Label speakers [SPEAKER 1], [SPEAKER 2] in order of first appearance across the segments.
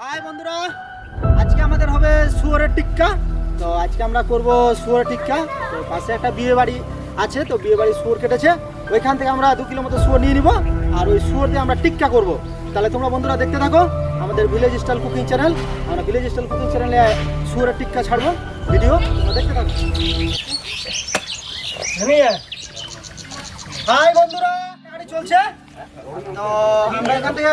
[SPEAKER 1] High বন্ধুরা, আজকে আমাদের হবে শুয়োরের টিক্কা। তো আজকে আমরা করব শুয়োরের টিক্কা। তো পাশে একটা বিয়ে বাড়ি আছে, তো বিয়ে বাড়ি শুয়োর কেটেছে। ওইখান থেকে আমরা দু কিলো মতো শুয়োর নিয়ে নিব, আর ওই শুয়োর দিয়ে আমরা টিক্কা করব। তাহলে তোমরা বন্ধুরা দেখতে থাকো, আমাদের ভিলেজ স্টাইল কুকিং চ্যানেল আমরা ভিলেজ স্টাইল কুকিং চ্যানেলে শুয়োরের টিক্কা ছাড়বো ভিডিও তোমরা দেখতে থাকো। হাই বন্ধুরা, গাড়ি চলছে? তো আমরা এখান থেকে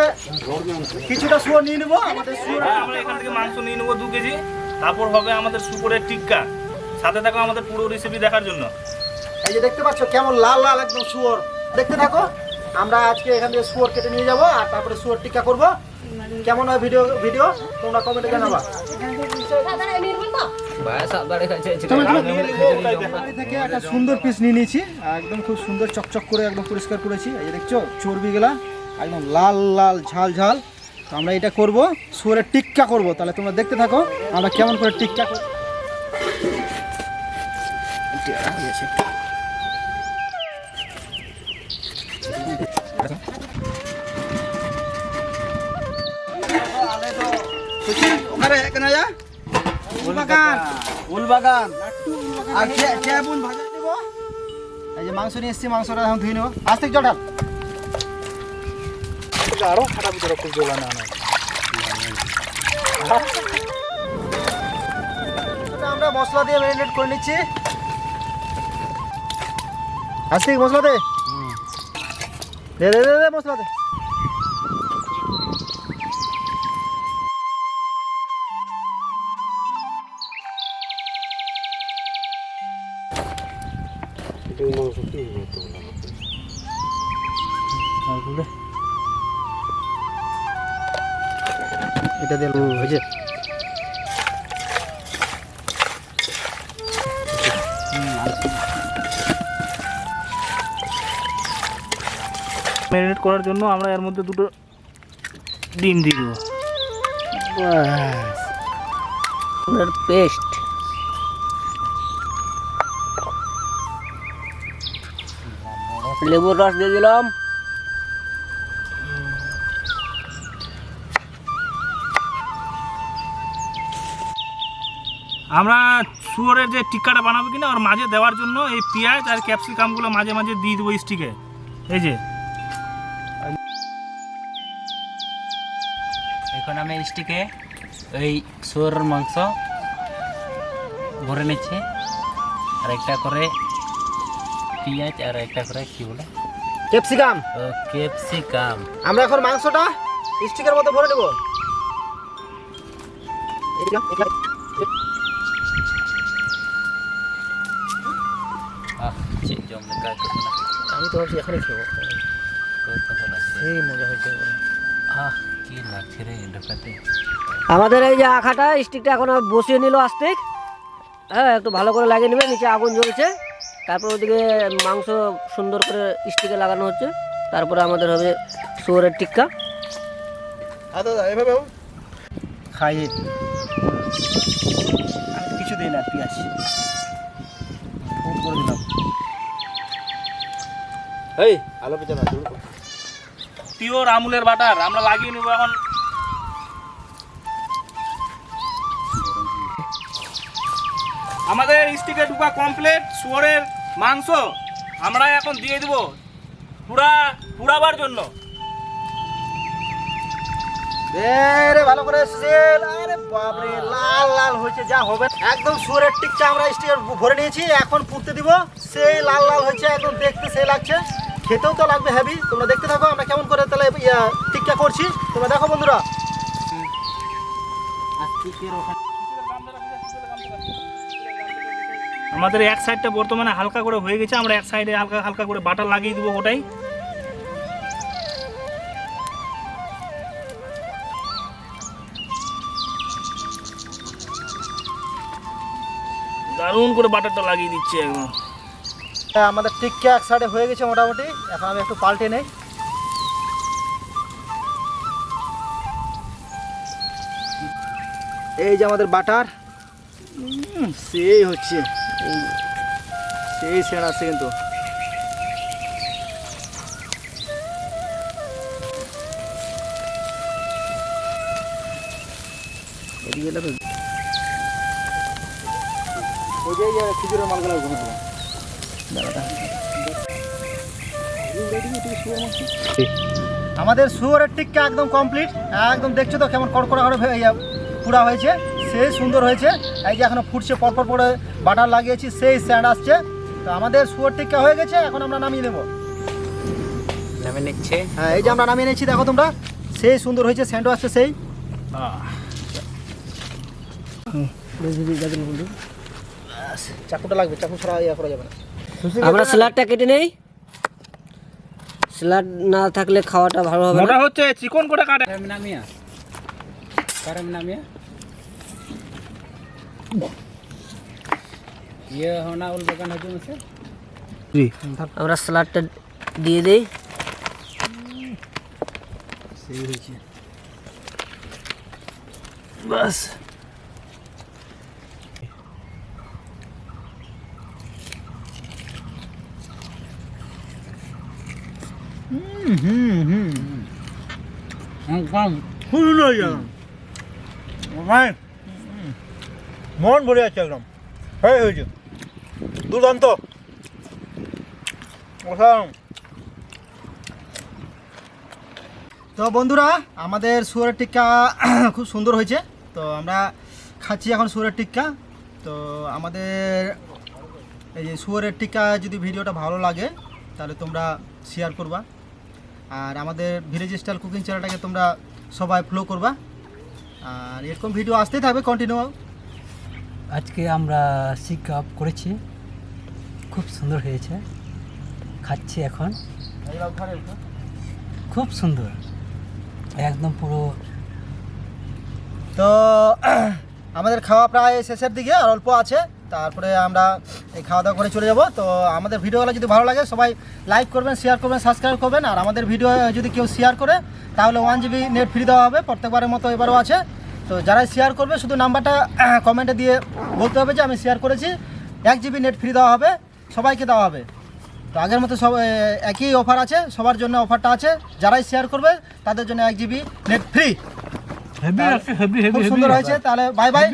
[SPEAKER 1] কিছুটা শুয়োর নিয়ে নেব আমাদের শুয়োর
[SPEAKER 2] হ্যাঁ, আমরা এখান থেকে মাংস নিয়ে নেব দু কেজি। তারপর হবে আমাদের শুকুরের টিক্কা। সাথে থাকো আমাদের পুরো রেসিপি দেখার জন্য।
[SPEAKER 1] এই যে দেখতে পাচ্ছ কেমন লাল লাল একদম শুয়োর। দেখতে থাকো আমরা আজকে এখান থেকে শুয়োর কেটে নিয়ে যাব আর তারপরে শুয়োর টিক্কা করব। কেমন হয় ভিডিও ভিডিও তোমরা কমেন্টে জানাবা। থেকে একটা সুন্দর পিস নিয়ে নিয়েছি একদম খুব সুন্দর চকচক করে একদম পরিষ্কার করেছি। এই যে দেখছ চর্বিগুলা একদম লাল লাল ঝাল ঝাল। তো আমরা এটা করব শুয়োরের টিক্কা করব। তাহলে তোমরা দেখতে থাকো আমরা কেমন করে টিক্কা করব ওখানে কেন যা উলবাগান। উলবাগান। আর কে কে বুন ভাজা দেব? এই যে মাংস নিয়ে এসেছি মাংসটা এখন ধুই নেব। আজ থেকে জটাল আরও খাটা ভিতরে খুব জ্বলা না আমরা মশলা দিয়ে ম্যারিনেট করে নিচ্ছি। আজ থেকে মশলা দে দে দে মশলা দে এটা দিয়ে হয়েছে
[SPEAKER 2] ম্যারিনেট করার জন্য আমরা এর মধ্যে দুটো ডিম দিয়ে দেবো।
[SPEAKER 3] পেস্ট লেবুর রস দিয়ে দিলাম।
[SPEAKER 2] আমরা শুয়োরের যে টিক্কাটা বানাবো কিনা ওর মাঝে দেওয়ার জন্য এই পেঁয়াজ আর ক্যাপসিকামগুলো মাঝে মাঝে দিয়ে দেবো স্টিকে। এই যে।
[SPEAKER 4] এখন আমি স্টিকে এই শুয়োরের মাংস ভরে নিচ্ছি। আর একটা করে পেঁয়াজ আর একটা করে কি বলে?
[SPEAKER 1] ক্যাপসিকাম।
[SPEAKER 4] ক্যাপসিকাম।
[SPEAKER 1] আমরা এখন মাংসটা স্টিকের মতো ভরে নেব।
[SPEAKER 4] আহ না।
[SPEAKER 1] আমি তো ভাবছি
[SPEAKER 4] কই লাগছে
[SPEAKER 1] সেই মজা হয়েছে
[SPEAKER 4] আহ কি লাগছে রে ঢোকাতে
[SPEAKER 3] আমাদের এই যে আখাটা স্টিকটা এখন বসিয়ে নিল আস্তিক হ্যাঁ একটু ভালো করে লাগিয়ে নেবে নিচে আগুন জ্বলছে। তারপর ওদিকে মাংস সুন্দর করে স্টিকে লাগানো হচ্ছে। তারপরে আমাদের হবে শুয়োরের টিক্কা।
[SPEAKER 1] আচ্ছা খাইয়ে এই, আলো দূর
[SPEAKER 2] পিওর আমুলের বাটার, আমরা লাগিয়ে নেব এখন। আমাদের স্টিকে ঢুকা কমপ্লিট শুয়োরের মাংস আমরা এখন দিয়ে দিব। পুরা, পুরাবার জন্য।
[SPEAKER 1] রে ভালো করে আরে বাপরে, লাল লাল হয়েছে, যা হবে। একদম ভরে নিয়েছি, এখন সেই লাল লাল হয়েছে, একদম দেখতে লাগছে। খেতেও তো লাগবে হেভি তোমরা দেখতে আমরা কেমন করে তাহলে, ইয়া করছি। তোমরা দেখো, বন্ধুরা।
[SPEAKER 2] আমাদের এক সাইডটা বর্তমানে হালকা করে হয়ে গেছে, আমরা এক সাইডে হালকা হালকা করে বাটার লাগিয়ে দেবো ওটাই। দারুণ করে বাটারটা লাগিয়ে দিচ্ছি একদম।
[SPEAKER 1] হ্যাঁ, আমাদের টিক্কা এক সাইডে হয়ে গেছে মোটামুটি। এখন আমি একটু পাল্টে নেই। এই যে আমাদের বাটার। সেই হচ্ছে। সেই সেরা আছে কিন্তু।
[SPEAKER 3] এদিকে
[SPEAKER 1] ওই যে এই মালগুলো ঘুরে আমাদের শুয়োরের টিক্কা একদম কমপ্লিট একদম দেখছ তো কেমন কড়কড়া করে পুরা হয়েছে। সেই সুন্দর হয়েছে। এই যে এখনও ফুটছে পরপর করে বাটার লাগিয়েছি সেই স্যান্ড আসছে। তো আমাদের শুয়োর টিক্কা হয়ে গেছে এখন আমরা নামিয়ে নেব।
[SPEAKER 4] নামে নিচ্ছে।
[SPEAKER 1] হ্যাঁ এই যে আমরা নামিয়ে নিয়েছি দেখো তোমরা। সেই সুন্দর হয়েছে স্যান্ডও আসছে সেই। চাকুটা লাগবে চাকু ছাড়া ইয়ে করা যাবে না।
[SPEAKER 3] আমরা স্যালাডটা কেটে নেই। স্যালাড না থাকলে খাওয়াটা ভালো হবে
[SPEAKER 2] মোটা
[SPEAKER 3] না
[SPEAKER 2] হচ্ছে চিকন করে কাটে।
[SPEAKER 4] Karam namanya? Karam namanya? Iya, hona ul bukan haju masa?
[SPEAKER 3] আমরা স্যালাডটা দিয়ে দিই।
[SPEAKER 1] সেই হয়েছে। বাস। মন ভরে আছে একদম হয়ে হয়েছে দুর্দান্ত অসাধারণ তো বন্ধুরা, আমাদের সুয়ারের টিক্কা খুব সুন্দর হয়েছে। তো আমরা খাচ্ছি এখন সুয়ারের টিক্কা। তো আমাদের এই যে সুয়ারের টিক্কা যদি ভিডিওটা ভালো লাগে, তাহলে তোমরা শেয়ার করবা। আর আমাদের ভিলেজ স্টাইল কুকিং চ্যানেলটাকে তোমরা সবাই ফলো করবা। আর এরকম ভিডিও আসতেই থাকবে কন্টিনিউ
[SPEAKER 5] আজকে আমরা সিক আপ করেছি। খুব সুন্দর হয়েছে। খাচ্ছি এখন। খুব সুন্দর। একদম পুরো
[SPEAKER 1] তো আমাদের খাওয়া প্রায় শেষের দিকে আর অল্প আছে। তারপরে আমরা এই খাওয়া দাওয়া করে চলে যাব। তো আমাদের ভিডিওগুলো যদি ভালো লাগে সবাই লাইক করবেন শেয়ার করবেন সাবস্ক্রাইব করবেন। আর আমাদের ভিডিও যদি কেউ শেয়ার করে তাহলে ওয়ান জিবি নেট ফ্রি দেওয়া হবে। প্রত্যেকবারের মতো এবারও আছে। তো যারাই শেয়ার করবে শুধু নাম্বারটা কমেন্টে দিয়ে বলতে হবে যে আমি শেয়ার করেছি। এক জিবি নেট ফ্রি দেওয়া হবে। সবাইকে দেওয়া হবে। তো আগের মতো সব একই অফার আছে। সবার জন্য অফারটা আছে। যারাই শেয়ার করবে তাদের জন্য এক জিবি নেট ফ্রি খুব সুন্দর হয়েছে। তাহলে বাই বাই